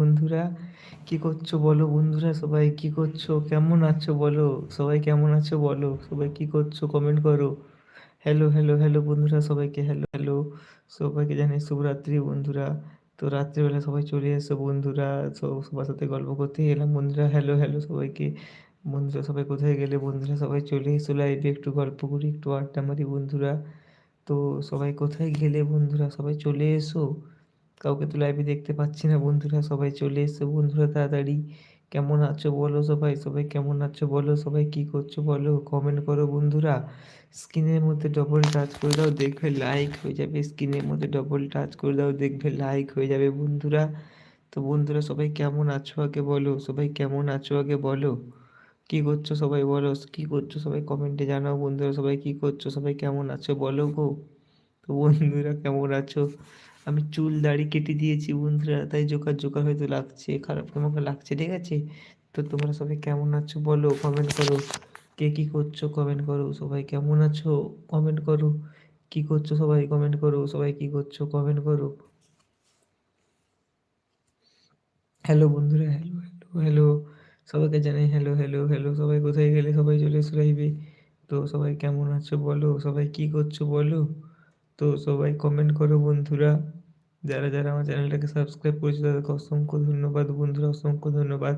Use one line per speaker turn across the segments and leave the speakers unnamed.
বন্ধুরা, কি করছ বলো? বন্ধুরা, সবাই কি করছ? কেমন আছো বলো? সবাই কেমন আছো বলো? সবাই কি করছ? কমেন্ট করো। হ্যালো হ্যালো হ্যালো বন্ধুরা, সবাইকে হ্যালো হ্যালো সবাইকে জানাই শুভরাত্রি বন্ধুরা। তো রাত্রিবেলা সবাই চলে এসো বন্ধুরা। সব সবার সাথে গল্প করতে এলাম বন্ধুরা। হ্যালো হ্যালো সবাইকে। বন্ধুরা, সবাই কোথায় গেলে? বন্ধুরা, সবাই চলে এসো লাইভে একটু গল্প করি, একটু আড্ডা মারি বন্ধুরা। তো সবাই কোথায় গেলে বন্ধুরা? সবাই চলে এসো। কাউকে তো লাইভে দেখতে পাচ্ছি না। বন্ধুরা সবাই চলে এসো বন্ধুরা তাড়াতাড়ি কেমন আছো বলো সবাই? সবাই কেমন আছো বলো? সবাই কি করছ বলো? কমেন্ট করো বন্ধুরা। স্ক্রিনের মধ্যে ডবল টাচ করে দাও, দেখবে লাইক হয়ে যাবে। স্ক্রিনের মধ্যে ডবল টাচ করে দাও, দেখবে লাইক হয়ে যাবে বন্ধুরা। তো বন্ধুরা সবাই কেমন আছো আগে বলো? সবাই কেমন আছো আগে বলো? কি করছ সবাই বলো? কি করছ সবাই কমেন্টে জানাও বন্ধুরা সবাই কি করছ? সবাই কেমন আছো বলো গো? তো বন্ধুরা কেমন আছো? আমি চুল, দাড়ি কেটে দিয়েছি বন্ধুরা, তাই জোকার জোকার হয়তো লাগছে, খারাপ তোমাকে লাগছে, ঠিক আছে? তো তোমরা সবাই কেমন আছো বলো কমেন্ট করো। কে কী করছ কমেন্ট করো, সবাই কেমন আছো? কমেন্ট করো। কি করছ সবাই কমেন্ট করো, সবাই কি করছ কমেন্ট করো। হ্যালো বন্ধুরা হ্যালো হ্যালো হ্যালো সবাইকে জানাই হ্যালো হ্যালো হ্যালো সবাই কোথায় গেলে সবাই চলে এসো তো সবাই কেমন আছো বলো, সবাই কি করছ বলো? তো সবাই কমেন্ট করো বন্ধুরা। যারা যারা আমার চ্যানেলটাকে সাবস্ক্রাইব করেছে, তাদেরকে অসংখ্য ধন্যবাদ। বন্ধুরা, অসংখ্য ধন্যবাদ।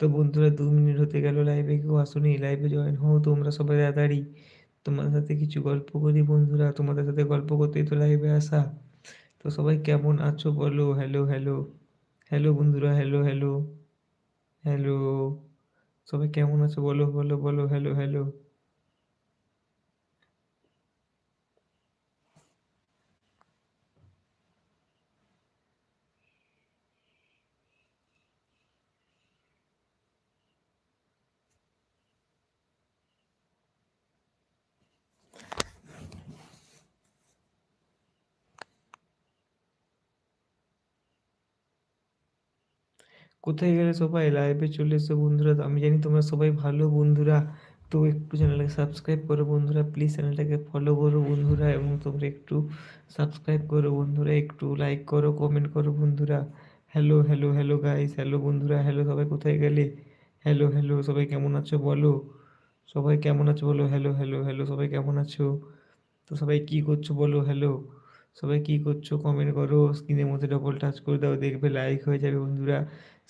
তো বন্ধুরা, দু মিনিট হতে গেল লাইভে কেউ আসুনি। লাইভে জয়েন হও, তোমরা সবাই তাড়াতাড়ি। তোমাদের সাথে কিছু গল্প করি বন্ধুরা। তোমাদের সাথে গল্প করতেই তো লাইভে আসা। তো সবাই কেমন আছো বলো? হ্যালো হ্যালো হ্যালো বন্ধুরা হ্যালো হ্যালো হ্যালো সবাই কেমন আছো বলো? বলো বলো। হ্যালো হ্যালো কোথায় গেলে সবাই লাইভে চলে এসো বন্ধুরা? আমি জানি তোমরা সবাই ভালো বন্ধুরা। তো একটু চ্যানেলটাকে সাবস্ক্রাইব করো বন্ধুরা। প্লিজ চ্যানেলটাকে ফলো করো বন্ধুরা এবং তোমরা একটু সাবস্ক্রাইব করো বন্ধুরা। একটু লাইক করো কমেন্ট করো বন্ধুরা। Hello hello hello guys hello বন্ধুরা হ্যালো সবাই কোথায় গেলে? হ্যালো হ্যালো সবাই কেমন আছো বলো? সবাই কেমন আছো বলো? হ্যালো হ্যালো হ্যালো সবাই কেমন আছো? তো সবাই কী করছ বলো? হ্যালো সবাই কী করছ? কমেন্ট করো। স্ক্রিনের মধ্যে ডবল টাচ করে দাও। দেখবে লাইক হয়ে যাবে বন্ধুরা।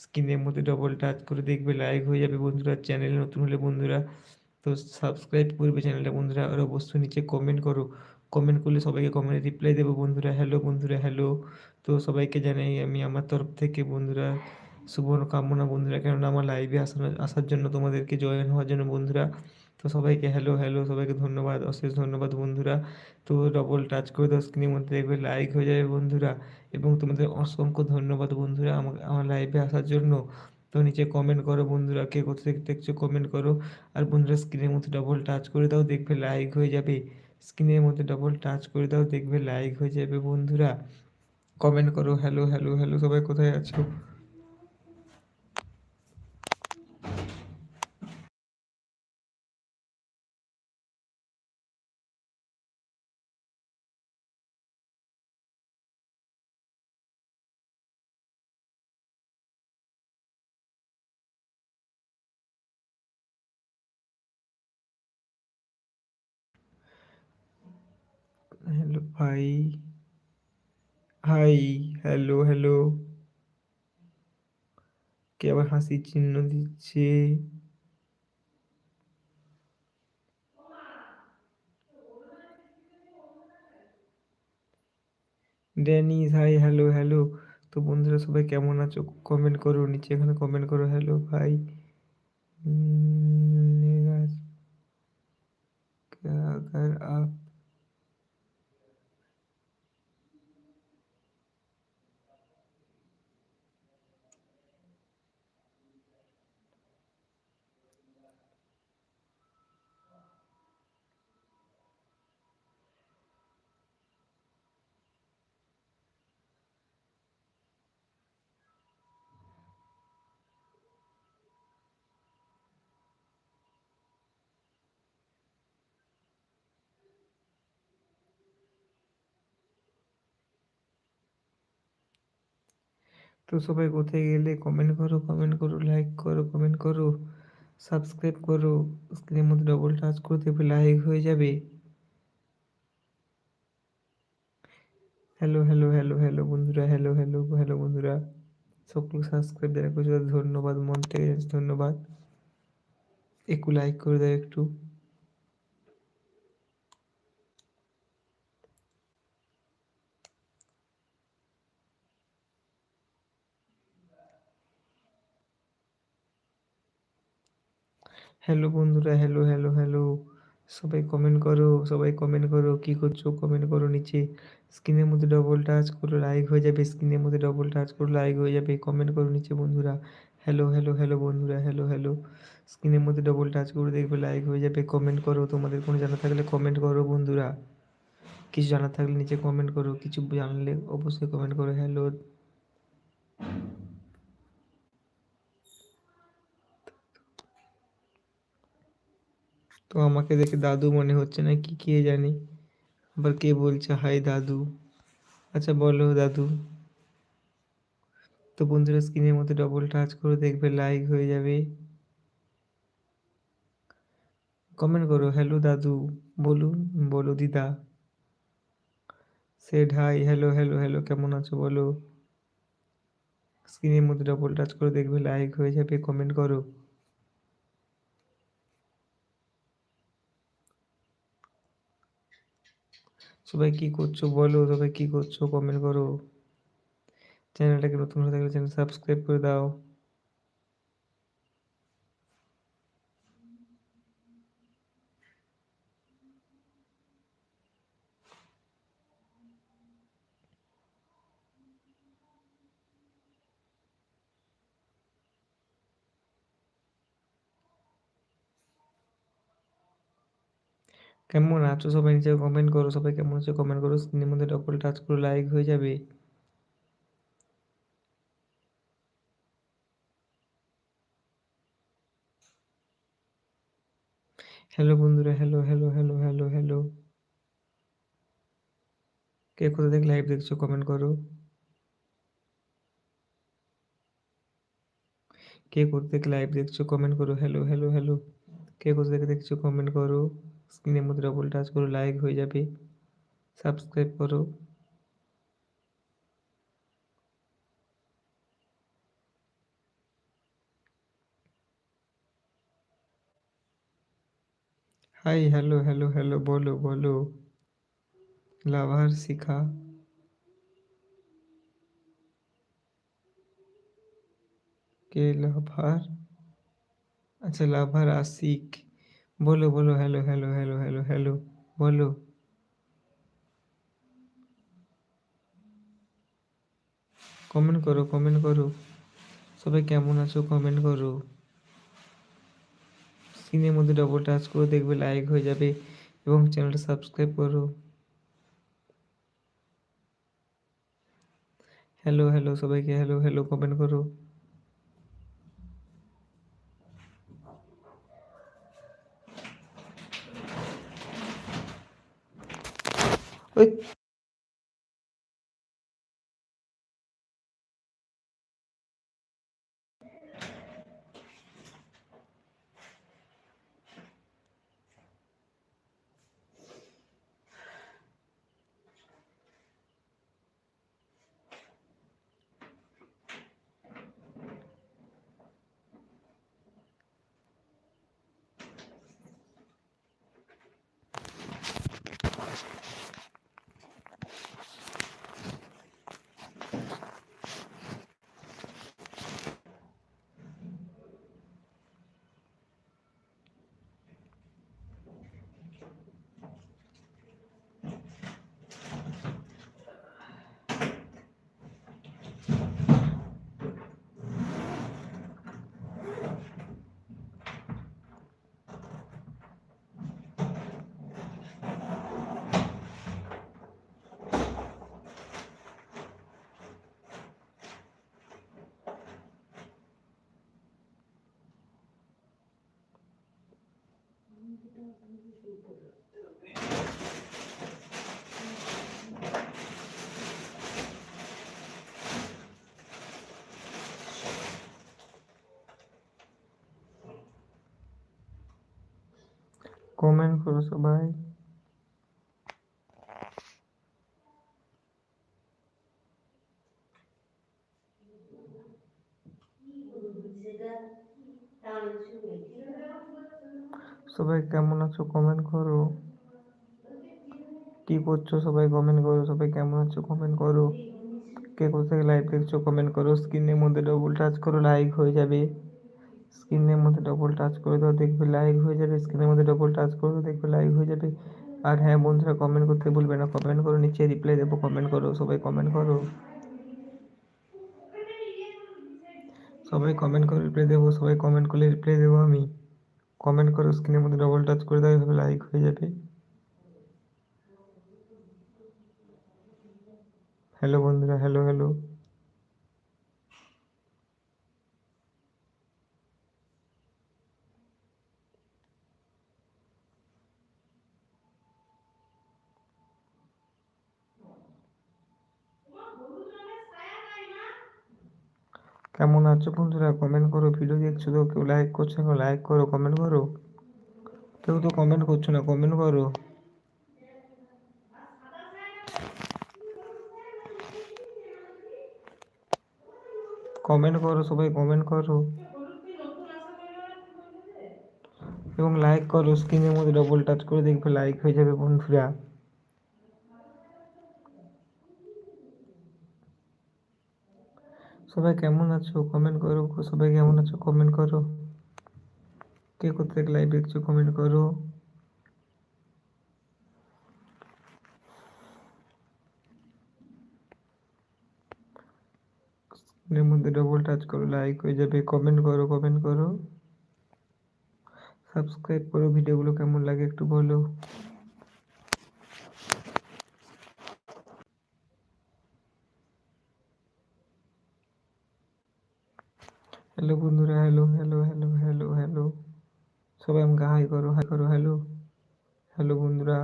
স্ক্রিনের মধ্যে ডবল টাচ করে দেখবে লাইক হয়ে যাবে বন্ধুরা চ্যানেল নতুন হলে বন্ধুরা। তো সাবস্ক্রাইব করবে চ্যানেলটা বন্ধুরা, আর অবশ্যই নিচে কমেন্ট করো। কমেন্ট করলে সবাইকে কমেন্টে রিপ্লাই দেবো বন্ধুরা। হ্যালো বন্ধুরা হ্যালো তো সবাইকে জানাই আমি আমার তরফ থেকে বন্ধুরা শুভ কামনা বন্ধুরা। কেননা আমার লাইভে আসার আসার জন্য তোমাদেরকে জয়েন হওয়ার জন্য বন্ধুরা। তো সবাইকে হ্যালো হ্যালো সবাইকে ধন্যবাদ, অশেষ ধন্যবাদ বন্ধুরা। তো ডবল টাচ করে দাও স্ক্রিনের মধ্যে দেখবে লাইক হয়ে যাবে বন্ধুরা এবং তোমাদের অসংখ্য ধন্যবাদ বন্ধুরা আমাকে আমার লাইভে আসার জন্য। তো নিচে কমেন্ট করো বন্ধুরা, কে কোথা থেকে দেখছ কমেন্ট করো। আর বন্ধুরা স্ক্রিনের মধ্যে ডবল টাচ করে দাও, দেখবে লাইক হয়ে যাবে। স্ক্রিনের মধ্যে ডবল টাচ করে দাও, দেখবে লাইক হয়ে যাবে বন্ধুরা। কমেন্ট করো হ্যালো হ্যালো হ্যালো সবাই কোথায় আছো? হ্যালো ভাই হাই হ্যালো হ্যালো কে আবার হাসির চিহ্ন দিচ্ছে ড্যানিস হাই হ্যালো হ্যালো তো বন্ধুরা সবাই কেমন আছো কমেন্ট করো নিচে এখানে কমেন্ট করো হ্যালো ভাই अगर आप তো সবাই কোথায় গেলে কমেন্ট করো কমেন্ট করো লাইক করো কমেন্ট করো সাবস্ক্রাইব করো স্ক্রিনের মধ্যে ডবল টাচ করে দেখবে লাইক হয়ে যাবে। হ্যালো হ্যালো হ্যালো হ্যালো বন্ধুরা হ্যালো হ্যালো হ্যালো বন্ধুরা। সকল সাবস্ক্রাইব করেছে ধন্যবাদ, মন থেকে ধন্যবাদ। একটু লাইক করে দাও একটু। হ্যালো বন্ধুরা হ্যালো হ্যালো হ্যালো সবাই কমেন্ট করো, সবাই কমেন্ট করো, কি করছ? কমেন্ট করো নিচে। স্ক্রিনের মধ্যে ডবল টাচ করো লাইক হয়ে যাবে স্ক্রিনের মধ্যে ডবল টাচ করো লাইক হয়ে যাবে কমেন্ট করো নিচে বন্ধুরা। হ্যালো হ্যালো হ্যালো বন্ধুরা হ্যালো হ্যালো স্ক্রিনের মধ্যে ডবল টাচ করে দেখবে লাইক হয়ে যাবে কমেন্ট করো। তোমাদের কোনো জানা থাকলে কমেন্ট করো বন্ধুরা। কিছু জানা থাকলে নিচে কমেন্ট করো, কিছু জানলে অবশ্যই কমেন্ট করো। হ্যালো তো আমাকে দেখে দাদু মনে হচ্ছে না কি, কে জানি। আবার কে বলছে হাই দাদু। আচ্ছা বলো দাদু। তো বন্ধুরা, স্ক্রিনের মধ্যে ডবল টাচ করে দেখবে লাইক হয়ে যাবে। কমেন্ট করো হ্যালো দাদু। বলুন, বলো দিদা। Said hi hello hello hello কেমন আছো? বলো। স্ক্রিনের মধ্যে ডবল টাচ করে দেখবে লাইক হয়ে যাবে কমেন্ট করো। সবাই কি করছ বলো, সবাই কি করছ? কমেন্ট করো। চ্যানেলটাকে নতুন হয়ে থাকলে চ্যানেল সাবস্ক্রাইব করে দাও। কেমন আছো? সবাই নিচে কমেন্ট করো, সবাই কেমন আছো? কমেন্ট করো স্ক্রিনের মধ্যে ডবল টাচ করে লাইক হয়ে যাবে। হ্যালো বন্ধুরা hello hello hello hello hello কে কোথা থেকে লাইভ দেখছ কমেন্ট করো। কে কোথা থেকে লাইভ দেখছ কমেন্ট করো। হ্যালো হ্যালো হ্যালো কে কোথা থেকে দেখছ কমেন্ট করো। স্ক্রিনের মধ্যে ডবল টাচ করো লাইক হয়ে যাবে। সাবস্ক্রাইব করো। হাই হ্যালো হ্যালো হ্যালো বলো বলো। লাভার শিখা। কে লাভার আচ্ছা লাভার আশিক। বলো বলো hello hello hello hello hello বলো। কমেন্ট করো কমেন্ট করো। সবাই কেমন আছো কমেন্ট করো। স্ক্রিনের মধ্যে ডবল টাচ করে দেখবে লাইক হয়ে যাবে এবং চ্যানেলটা সাবস্ক্রাইব করো। হ্যালো হ্যালো সবাইকে হ্যালো হ্যালো কমেন্ট করো। Oi. কমেন্ট করো সবাই সবাই কেমন আছো? কমেন্ট করো। কি করছ সবাই কমেন্ট করো? সবাই কেমন আছো? কমেন্ট করো। কে কোথা থেকে লাইভ দেখছ কমেন্ট করো। স্ক্রিনের মধ্যে ডবল টাচ করো লাইক হয়ে যাবে। স্ক্রিনের মধ্যে ডবল টাচ করে দাও, দেখবে লাইক হয়ে যাবে। স্ক্রিনের মধ্যে ডবল টাচ করে দাও, দেখবে লাইক হয়ে যাবে। আর হ্যাঁ বন্ধুরা কমেন্ট করতে ভুলবে না। কমেন্ট করো, নিচে রিপ্লাই দেবো কমেন্ট করো, সবাই কমেন্ট করো। সবাই কমেন্ট করে রিপ্লাই দেবো, সবাই কমেন্ট করলে রিপ্লাই দেবো আমি। কমেন্ট করো স্ক্রিনের মধ্যে ডবল টাচ করে দাও, এভাবে লাইক হয়ে যাবে। হ্যালো বন্ধুরা হ্যালো হ্যালো কেমন আছো বন্ধুরা? কমেন্ট করো ভিডিও দেখছ তো? কেউ লাইক করছ না লাইক করো কমেন্ট করো। কেউ তো কমেন্ট করছ না কমেন্ট করো। কমেন্ট করো সবাই কমেন্ট করো। এবং লাইক করো স্ক্রিনের মধ্যে ডবল টাচ করে দেখবে লাইক হয়ে যাবে বন্ধুরা। সবাই কেমন আছো? কমেন্ট করো। সবাই কেমন আছো? কমেন্ট করো। কে কোথা থেকে লাইভ দেখছ কমেন্ট করো। মধ্যে ডবল টাচ করো লাইক হয়ে যাবে কমেন্ট করো কমেন্ট করো। সাবস্ক্রাইব করো ভিডিওগুলো কেমন লাগে একটু বলো। হ্যালো বন্ধুরা, hello hello hello hello hello. সবাই আমাকে হাই করো হাই করো, হ্যালো। হ্যালো বন্ধুরা,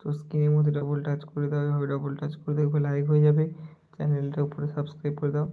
তো স্ক্রিনের মধ্যে ডবল টাচ করে দাও, এভাবে ডবল টাচ করে দেখবে লাইক হয়ে যাবে। চ্যানেলটা উপরে সাবস্ক্রাইব করে দাও।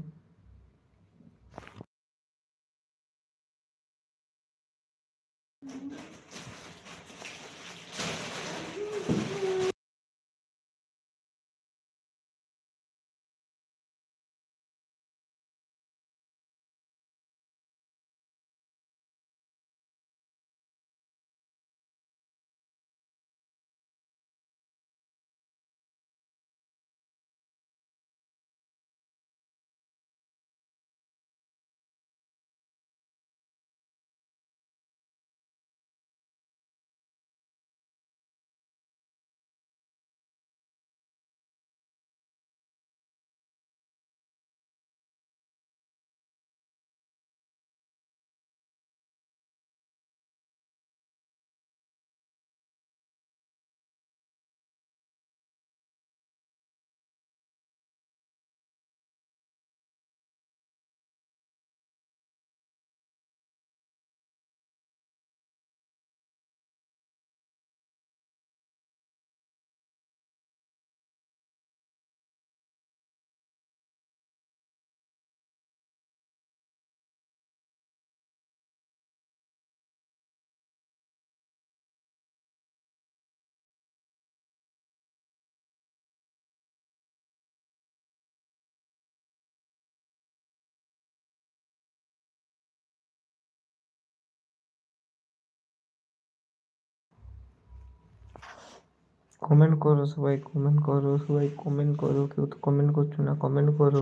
কমেন্ট করো সবাই, কমেন্ট করো, সবাই কমেন্ট করো, কেউ তো কমেন্ট করছ না, কমেন্ট করো।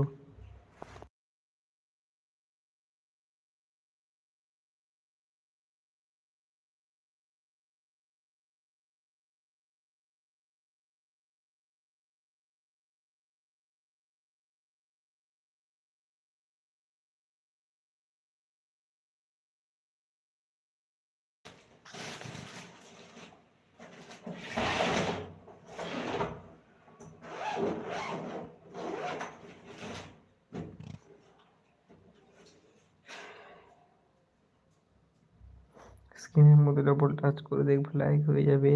স্ক্রিনের মধ্যে ডবল টাচ করে দেখবে লাইক হয়ে যাবে।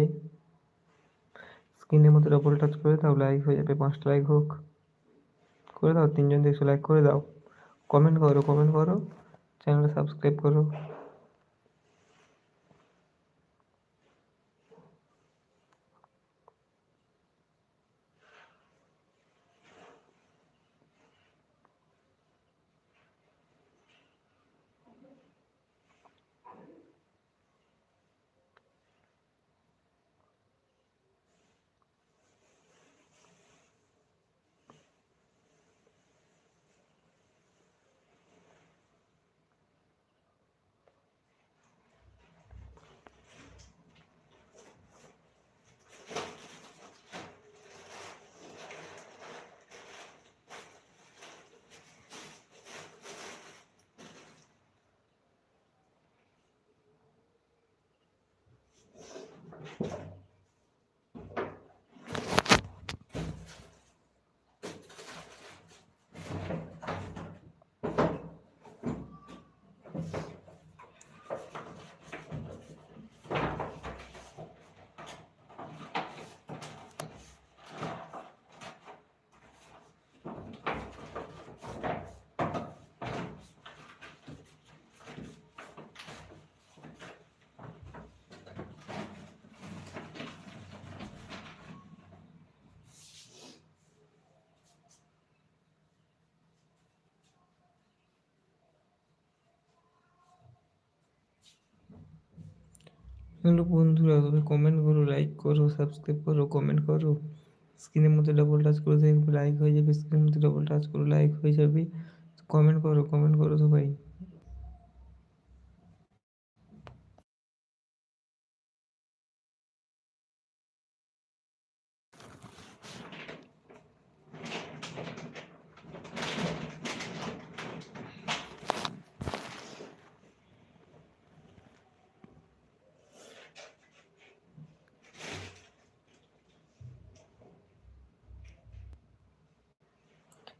স্ক্রিনের মধ্যে ডবল টাচ করে দাও লাইক হয়ে যাবে, পাঁচটা লাইক হোক। করে দাও, তিনজন দেখছ লাইক করে দাও। কমেন্ট করো কমেন্ট করো। চ্যানেলটা সাবস্ক্রাইব করো। হ্যালো বন্ধুরা তবে কমেন্ট করো লাইক করো সাবস্ক্রাইব করো কমেন্ট করো। স্ক্রিনের মধ্যে ডবল টাচ করে দেখবে লাইক হয়ে যাবে স্ক্রিনের মধ্যে ডবল টাচ করো লাইক হয়ে যাবে। কমেন্ট করো কমেন্ট করো সবাই।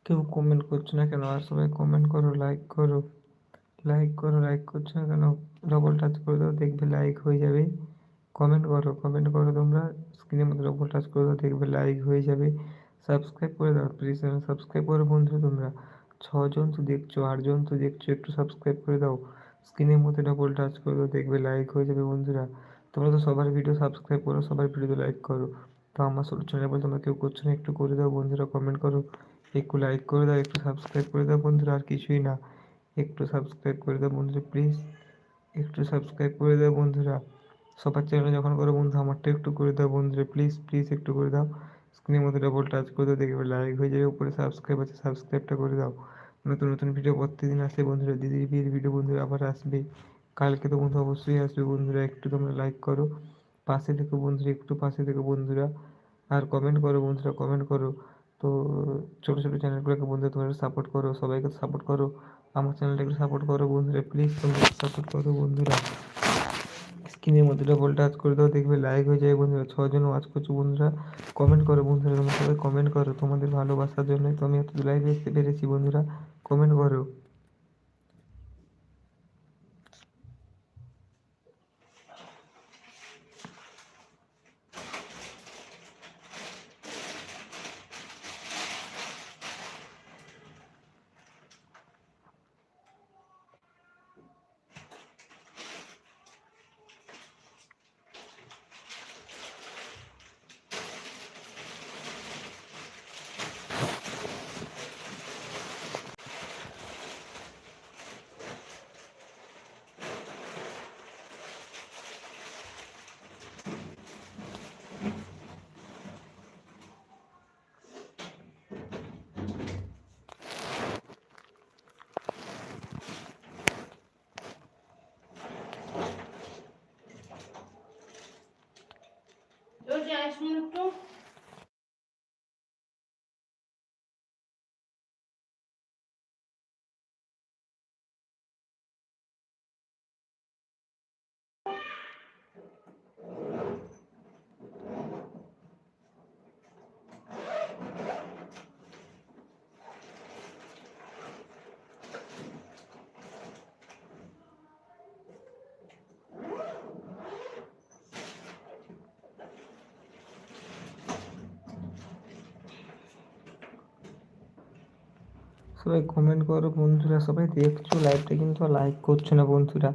কেউ কমেন্ট করছ না কেন? আর সবাই কমেন্ট করো লাইক করো। লাইক করো লাইক করছ না কেন? ডবল টাচ করে দাও, দেখবে লাইক হয়ে যাবে। কমেন্ট করো কমেন্ট করো তোমরা। স্ক্রিনের মধ্যে ডবল টাচ করে দাও, দেখবে লাইক হয়ে যাবে। সাবস্ক্রাইব করে দাও প্লিজ সাবস্ক্রাইব করো বন্ধু তোমরা। ছজন তো দেখছ, আটজন তো দেখছ, একটু সাবস্ক্রাইব করে দাও। স্ক্রিনের মধ্যে ডবল টাচ করে দাও, দেখবে লাইক হয়ে যাবে বন্ধুরা। তোমরা তো সবার ভিডিও সাবস্ক্রাইব করো, সবার ভিডিও লাইক করো। তো আমার ছোটো চ্যানেল বলে তোমরা কেউ করছ না, একটু করে দাও বন্ধুরা কমেন্ট করো। একটু লাইক করে দাও, একটু সাবস্ক্রাইব করে দাও বন্ধুরা, আর কিছুই না। একটু সাবস্ক্রাইব করে দাও বন্ধুরা প্লিজ একটু সাবস্ক্রাইব করে দাও বন্ধুরা। সবার চ্যানেলে যখন করো বন্ধু আমারটা একটু করে দাও বন্ধুরা প্লিজ প্লিজ একটু করে দাও। স্ক্রিনের মধ্যে ডবল টাচ করে দাও, দেখবে লাইক হয়ে যাবে, উপরে সাবস্ক্রাইব আছে সাবস্ক্রাইবটা করে দাও। নতুন নতুন ভিডিও প্রত্যেকদিন আসে বন্ধুরা, দিদির বিয়ের ভিডিও বন্ধুরা আবার আসবে। কালকে তো বন্ধু অবশ্যই আসবে বন্ধুরা, একটু তোমরা লাইক করো। পাশে থেকে বন্ধুরা, একটু পাশে থেকে বন্ধুরা। আর কমেন্ট করো বন্ধুরা কমেন্ট করো। তো ছোটো ছোটো চ্যানেলগুলোকে বন্ধু তোমরা সাপোর্ট করো, সবাইকে সাপোর্ট করো, আমার চ্যানেলটাকে সাপোর্ট করো বন্ধুরা প্লিজ তোমরা সাপোর্ট করো বন্ধুরা। স্ক্রিনের মধ্যে ডবল টাচ করে দাও, দেখবে লাইক হয়ে যায় বন্ধুরা ছজন ওয়াচ করছ বন্ধুরা কমেন্ট করো বন্ধুরা, তোমরা সবাই কমেন্ট করো, তোমাদের ভালোবাসার জন্যই তো আমি এত লাইভে আসতে পেরেছি বন্ধুরা কমেন্ট করো। সবাই কমেন্ট করো বন্ধুরা, সবাই দেখছ লাইভটা কিন্তু লাইক করছ না বন্ধুরা।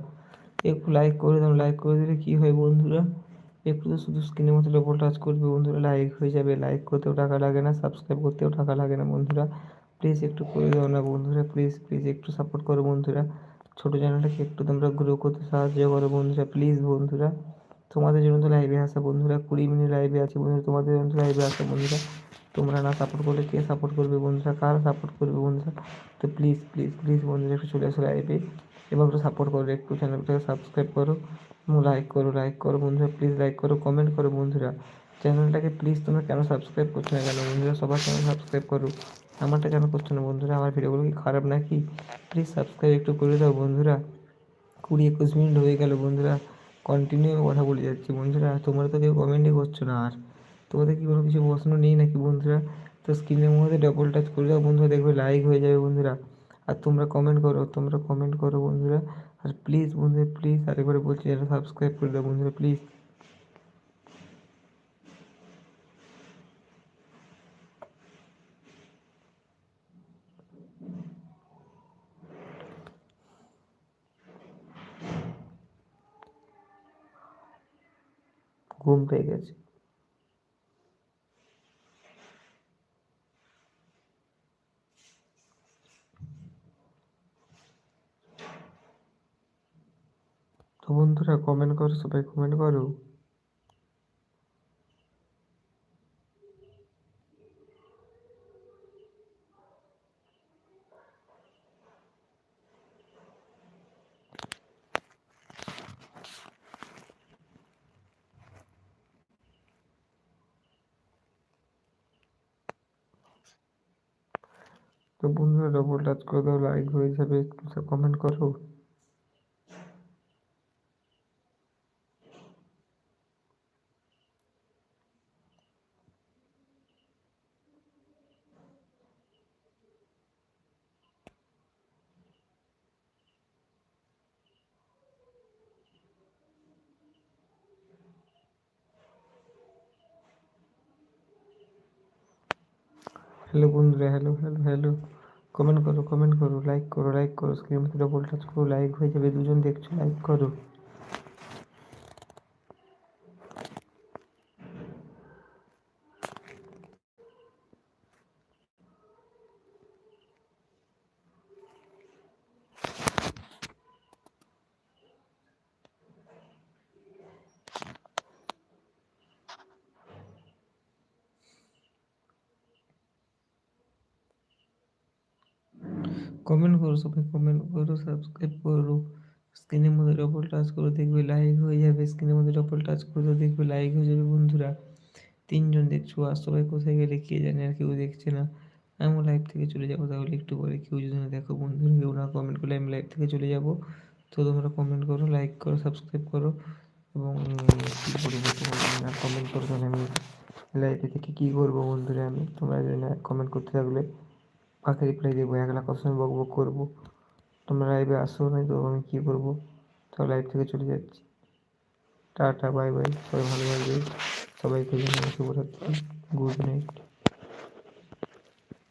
একটু লাইক করে দাও লাইক করে দিলে কী হয় বন্ধুরা? একটু তো শুধু স্ক্রিনের মতো ডবল টাচ করবে বন্ধুরা লাইক হয়ে যাবে। লাইক করতেও টাকা লাগে না সাবস্ক্রাইব করতেও টাকা লাগে না বন্ধুরা। প্লিজ একটু করে দাও না বন্ধুরা প্লিজ প্লিজ একটু সাপোর্ট করো বন্ধুরা। ছোটো চ্যানেলটাকে একটু তোমরা গ্রো করতে সাহায্য করো বন্ধুরা প্লিজ বন্ধুরা। তোমাদের জন্য তো লাইভে আসা বন্ধুরা, কুড়ি মিনিট লাইভে আছে বন্ধুরা, তোমাদের জন্য তো লাইভে আসা বন্ধুরা। তোমরা না সাপোর্ট করলে কে সাপোর্ট করবে বন্ধুরা? কারা সাপোর্ট করবে বন্ধুরা? তো প্লিজ প্লিজ প্লিজ বন্ধুরা একটু চলে আসো লাইভে এবং একটু সাপোর্ট করো, একটু চ্যানেলটাকে সাবস্ক্রাইব করো। এবং লাইক করো লাইক করো বন্ধুরা প্লিজ লাইক করো কমেন্ট করো বন্ধুরা। চ্যানেলটাকে প্লিজ তোমরা কেন সাবস্ক্রাইব করছ না কেন বন্ধুরা? সবার চ্যানেল সাবস্ক্রাইব করো? আমারটা কেন করছ না বন্ধুরা? আমার ভিডিওগুলো কি খারাপ নাকি? প্লিজ সাবস্ক্রাইব একটু করে দাও বন্ধুরা। কুড়ি একুশ মিনিট হয়ে গেল বন্ধুরা। কন্টিনিউ কথা বলে যাচ্ছি বন্ধুরা। তোমরা তো কেউ কমেন্টই করছ না আর। তোমাদের কি কোনো কিছু প্রশ্ন নেই নাকি বন্ধুরা? তো স্ক্রিনের মধ্যে ডবল টাচ করে দাও বন্ধুরা, দেখবে লাইক হয়ে যাবে বন্ধুরা। আর তোমরা কমেন্ট করো, তোমরা কমেন্ট করো বন্ধুরা। আর প্লিজ বন্ধুরা প্লিজ আরেকবারে বলছি এটা সাবস্ক্রাইব করে দাও বন্ধুরা প্লিজ ঘুম পেয়ে গেছে। বন্ধুরা কমেন্ট করো, সবাই কমেন্ট করো। তো বন্ধুরা ডবল টাচ করে দাও লাইক হয়ে যাবে কমেন্ট করো। হ্যালো বন্ধুরা হ্যালো হ্যালো হ্যালো কমেন্ট করো কমেন্ট করো লাইক করো লাইক করো। স্ক্রিন মধ্যে ডবল টাচ করো লাইক হয়ে যাবে। দুজন দেখছ লাইক করো। কমেন্ট করো, সবাই কমেন্ট করো, সাবস্ক্রাইব করো। স্ক্রিনের মধ্যে ডবল টাচ করো, দেখবে লাইক হয়ে যাবে। স্ক্রিনের মধ্যে ডবল টাচ করো দেখবে লাইক হয়ে যাবে, বন্ধুরা। তিনজন দেখছ, আর সবাই কোথায় গেলে কে জানে, আর কেউ দেখছে না। আমি লাইভ থেকে চলে যাব, তাহলে একটু পরে কেউ যদি না দেখো, বন্ধুরা, কেউ না কমেন্ট করলে আমি লাইভ থেকে চলে যাব। তো তোমরা কমেন্ট করো লাইক করো সাবস্ক্রাইব করো। এবং কমেন্ট করো তাহলে আমি লাইভে থেকে কী করব, বন্ধুরা, আমি তোমরা যদি না কমেন্ট করতে থাকলে। কাকে রিপ্লাই দেবো, একলা কত সময় বক বক করব? তোমরা লাইভে আসো নাই তো আমি কী করব? তো লাইভ থেকে চলে যাচ্ছি। টাটা বাই বাই সবাই ভালো থাকবে। সবাইকে জানাব শুভরাত্রি। Good night